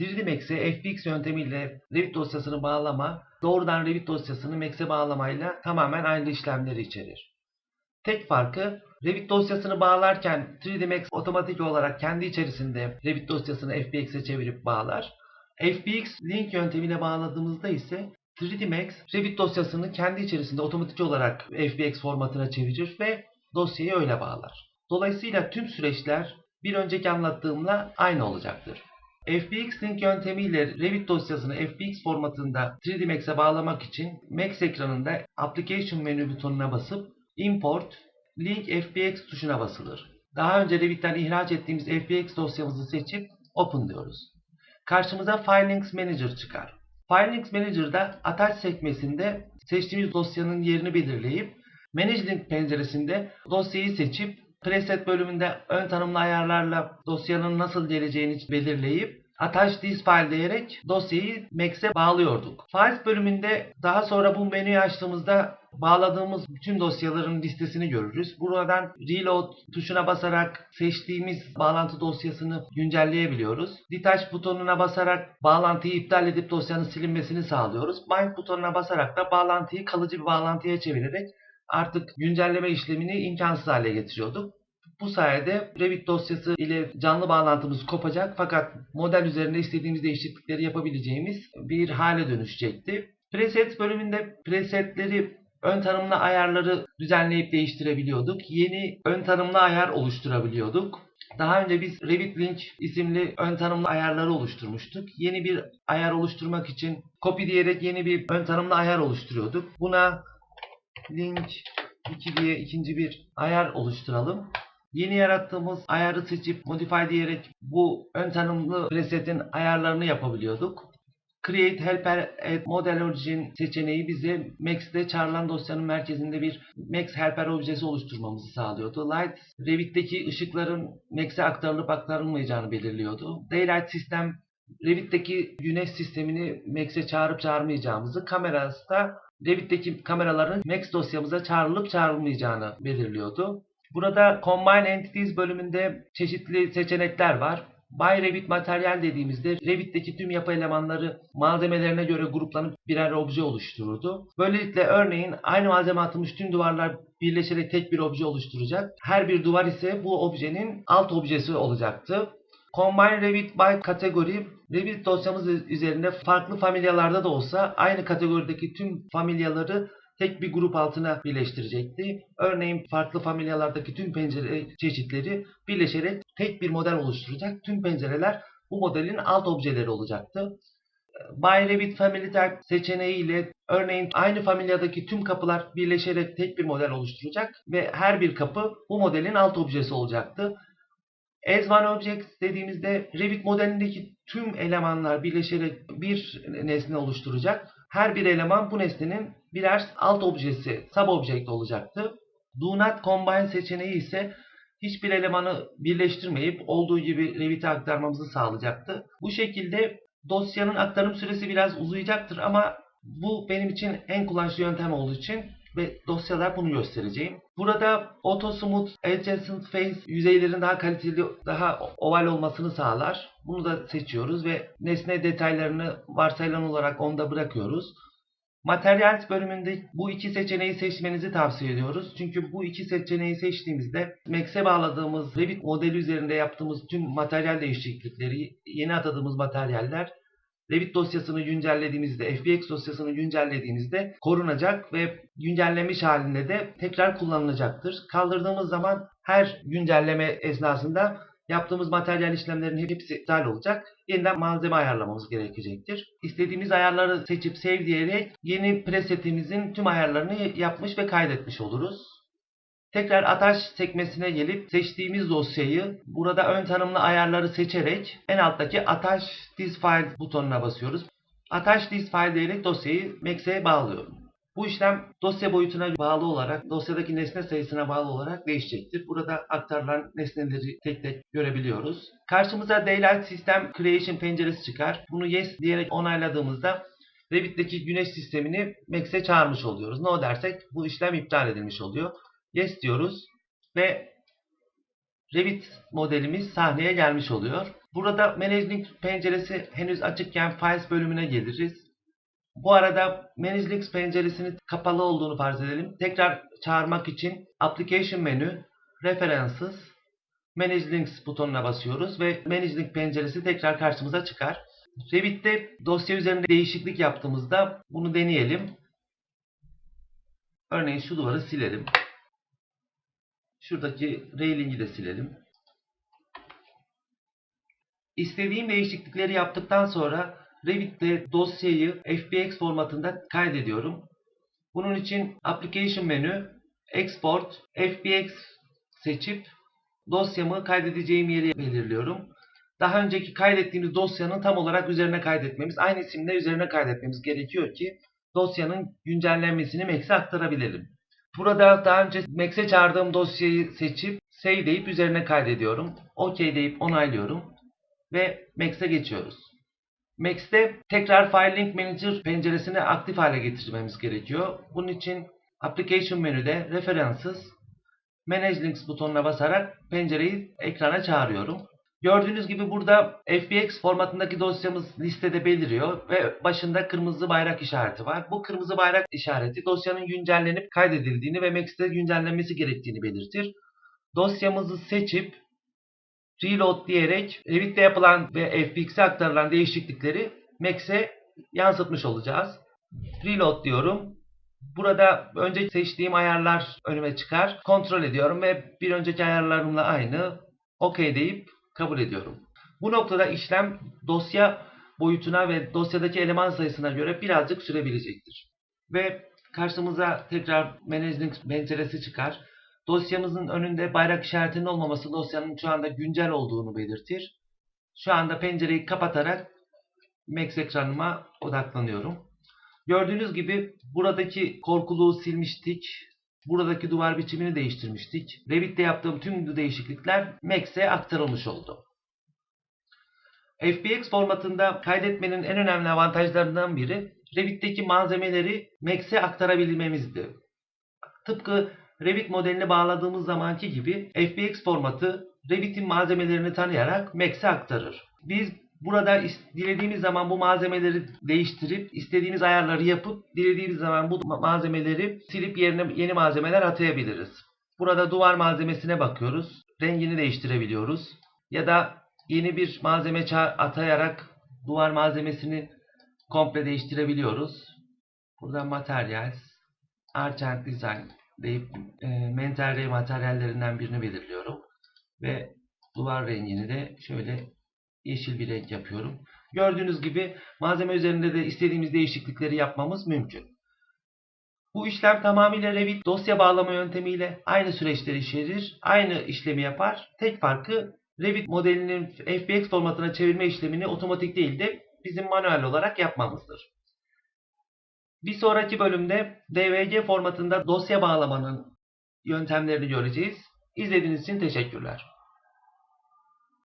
3D Max'e FBX yöntemiyle Revit dosyasını bağlama, doğrudan Revit dosyasını Max'e bağlamayla tamamen aynı işlemleri içerir. Tek farkı Revit dosyasını bağlarken 3D Max otomatik olarak kendi içerisinde Revit dosyasını FBX'e çevirip bağlar. FBX link yöntemiyle bağladığımızda ise 3D Max Revit dosyasını kendi içerisinde otomatik olarak FBX formatına çevirir ve dosyayı öyle bağlar. Dolayısıyla tüm süreçler bir önceki anlattığımla aynı olacaktır. FBX Link yöntemiyle Revit dosyasını FBX formatında 3D Max'e bağlamak için Max ekranında Application menü butonuna basıp Import Link FBX tuşuna basılır. Daha önce Revit'ten ihraç ettiğimiz FBX dosyamızı seçip Open diyoruz. Karşımıza File Links Manager çıkar. File Links Manager'da Attach sekmesinde seçtiğimiz dosyanın yerini belirleyip Manage Link penceresinde dosyayı seçip Preset bölümünde ön tanımlı ayarlarla dosyanın nasıl geleceğini belirleyip Attach this file diyerek dosyayı Max'e bağlıyorduk. Files bölümünde daha sonra bu menüyü açtığımızda bağladığımız bütün dosyaların listesini görürüz. Buradan Reload tuşuna basarak seçtiğimiz bağlantı dosyasını güncelleyebiliyoruz. Detach butonuna basarak bağlantıyı iptal edip dosyanın silinmesini sağlıyoruz. Bind butonuna basarak da bağlantıyı kalıcı bir bağlantıya çevirerek artık güncelleme işlemini imkansız hale getiriyorduk. Bu sayede Revit dosyası ile canlı bağlantımız kopacak fakat model üzerinde istediğimiz değişiklikleri yapabileceğimiz bir hale dönüşecekti. Preset bölümünde presetleri ön tanımlı ayarları düzenleyip değiştirebiliyorduk. Yeni ön tanımlı ayar oluşturabiliyorduk. Daha önce biz Revit Link isimli ön tanımlı ayarları oluşturmuştuk. Yeni bir ayar oluşturmak için copy diyerek yeni bir ön tanımlı ayar oluşturuyorduk. Buna link 2 diye ikinci bir ayar oluşturalım. Yeni yarattığımız ayarı seçip modify diyerek bu ön tanımlı presetin ayarlarını yapabiliyorduk. Create Helper at Model Origin seçeneği bize Max'te çağrılan dosyanın merkezinde bir Max Helper objesi oluşturmamızı sağlıyordu. Light, Revit'teki ışıkların Max'e aktarılıp aktarılmayacağını belirliyordu. Daylight sistem, Revit'teki güneş sistemini Max'e çağırıp çağırmayacağımızı, kamerası da Revit'teki kameraların Max dosyamıza çağrılıp çağrılmayacağını belirliyordu. Burada Combine Entities bölümünde çeşitli seçenekler var. By Revit materyal dediğimizde Revit'teki tüm yapı elemanları malzemelerine göre gruplanıp birer obje oluştururdu. Böylelikle örneğin aynı malzeme atılmış tüm duvarlar birleşerek tek bir obje oluşturacak. Her bir duvar ise bu objenin alt objesi olacaktı. Combine Revit by kategori Revit dosyamız üzerinde farklı familyalarda da olsa aynı kategorideki tüm familyaları tek bir grup altına birleştirecekti. Örneğin farklı familyalardaki tüm pencere çeşitleri birleşerek tek bir model oluşturacak. Tüm pencereler bu modelin alt objeleri olacaktı. By Revit Family Tag seçeneği ile örneğin aynı familyadaki tüm kapılar birleşerek tek bir model oluşturacak ve her bir kapı bu modelin alt objesi olacaktı. As one object dediğimizde Revit modelindeki tüm elemanlar birleşerek bir nesne oluşturacak. Her bir eleman bu nesnenin birer alt objesi, sub object olacaktı. Do not combine seçeneği ise hiçbir elemanı birleştirmeyip olduğu gibi Revit'e aktarmamızı sağlayacaktı. Bu şekilde dosyanın aktarım süresi biraz uzayacaktır ama bu benim için en kullanışlı yöntem olduğu için ve dosyalar bunu göstereceğim. Burada Auto Smooth Adjacent Face yüzeylerin daha kaliteli, daha oval olmasını sağlar. Bunu da seçiyoruz ve nesne detaylarını varsayılan olarak onda bırakıyoruz. Materials bölümünde bu iki seçeneği seçmenizi tavsiye ediyoruz. Çünkü bu iki seçeneği seçtiğimizde Max'e bağladığımız Revit modeli üzerinde yaptığımız tüm materyal değişiklikleri, yeni atadığımız materyaller Revit dosyasını güncellediğimizde, FBX dosyasını güncellediğimizde korunacak ve güncellemiş halinde de tekrar kullanılacaktır. Kaldırdığımız zaman her güncelleme esnasında yaptığımız materyal işlemlerinin hepsi iptal olacak. Yeniden malzeme ayarlamamız gerekecektir. İstediğimiz ayarları seçip save diyerek yeni presetimizin tüm ayarlarını yapmış ve kaydetmiş oluruz. Tekrar Attach sekmesine gelip seçtiğimiz dosyayı burada ön tanımlı ayarları seçerek en alttaki Attach this file butonuna basıyoruz. Attach this file diyerek dosyayı Max'e bağlıyorum. Bu işlem dosya boyutuna bağlı olarak, dosyadaki nesne sayısına bağlı olarak değişecektir. Burada aktarılan nesneleri tek tek görebiliyoruz. Karşımıza Daylight System Creation penceresi çıkar. Bunu Yes diyerek onayladığımızda Revit'teki güneş sistemini Max'e çağırmış oluyoruz. No dersek bu işlem iptal edilmiş oluyor. Yes diyoruz ve Revit modelimiz sahneye gelmiş oluyor. Burada Managing penceresi henüz açıkken Files bölümüne geliriz. Bu arada Managing penceresinin kapalı olduğunu farz edelim. Tekrar çağırmak için Application menü, References, Manage Links butonuna basıyoruz ve Manage Link penceresi tekrar karşımıza çıkar. Revit'te dosya üzerinde değişiklik yaptığımızda bunu deneyelim. Örneğin şu duvarı silelim. Şuradaki railing'i de silelim. İstediğim değişiklikleri yaptıktan sonra Revit'te dosyayı FBX formatında kaydediyorum. Bunun için Application menü, Export, FBX seçip dosyamı kaydedeceğim yeri belirliyorum. Daha önceki kaydettiğimiz dosyanın tam olarak üzerine kaydetmemiz, aynı isimle üzerine kaydetmemiz gerekiyor ki dosyanın güncellenmesini Max'e aktarabilelim. Burada daha önce Max'e çağırdığım dosyayı seçip Save deyip üzerine kaydediyorum. OK deyip onaylıyorum ve Max'e geçiyoruz. Max'te tekrar File Link Manager penceresini aktif hale getirmemiz gerekiyor. Bunun için Application menüde References, Manage Links butonuna basarak pencereyi ekrana çağırıyorum. Gördüğünüz gibi burada FBX formatındaki dosyamız listede beliriyor ve başında kırmızı bayrak işareti var. Bu kırmızı bayrak işareti dosyanın güncellenip kaydedildiğini ve Max'te güncellenmesi gerektiğini belirtir. Dosyamızı seçip Reload diyerek Revit'te yapılan ve FBX'e aktarılan değişiklikleri Max'e yansıtmış olacağız. Reload diyorum. Burada önce seçtiğim ayarlar önüme çıkar. Kontrol ediyorum ve bir önceki ayarlarımla aynı. OK deyip kabul ediyorum. Bu noktada işlem dosya boyutuna ve dosyadaki eleman sayısına göre birazcık sürebilecektir. Ve karşımıza tekrar Managing penceresi çıkar. Dosyamızın önünde bayrak işaretinin olmaması dosyanın şu anda güncel olduğunu belirtir. Şu anda pencereyi kapatarak Max ekranıma odaklanıyorum. Gördüğünüz gibi buradaki korkuluğu silmiştik. Buradaki duvar biçimini değiştirmiştik. Revit'te yaptığım tüm değişiklikler Max'e aktarılmış oldu. FBX formatında kaydetmenin en önemli avantajlarından biri Revit'teki malzemeleri Max'e aktarabilmemizdi. Tıpkı Revit modelini bağladığımız zamanki gibi FBX formatı Revit'in malzemelerini tanıyarak Max'e aktarır. Biz burada dilediğimiz zaman bu malzemeleri değiştirip istediğimiz ayarları yapıp dilediğimiz zaman bu ma- malzemeleri silip yerine yeni malzemeler atayabiliriz. Burada duvar malzemesine bakıyoruz. Rengini değiştirebiliyoruz. Ya da yeni bir malzeme atayarak duvar malzemesini komple değiştirebiliyoruz. Buradan Materials, Art and Design deyip e, Mental materyallerinden birini belirliyorum. Ve duvar rengini de şöyle yeşil bir renk yapıyorum. Gördüğünüz gibi malzeme üzerinde de istediğimiz değişiklikleri yapmamız mümkün. Bu işlem tamamıyla Revit dosya bağlama yöntemiyle aynı süreçleri içerir, aynı işlemi yapar. Tek farkı Revit modelinin FBX formatına çevirme işlemini otomatik değil de bizim manuel olarak yapmamızdır. Bir sonraki bölümde DVG formatında dosya bağlamanın yöntemlerini göreceğiz. İzlediğiniz için teşekkürler.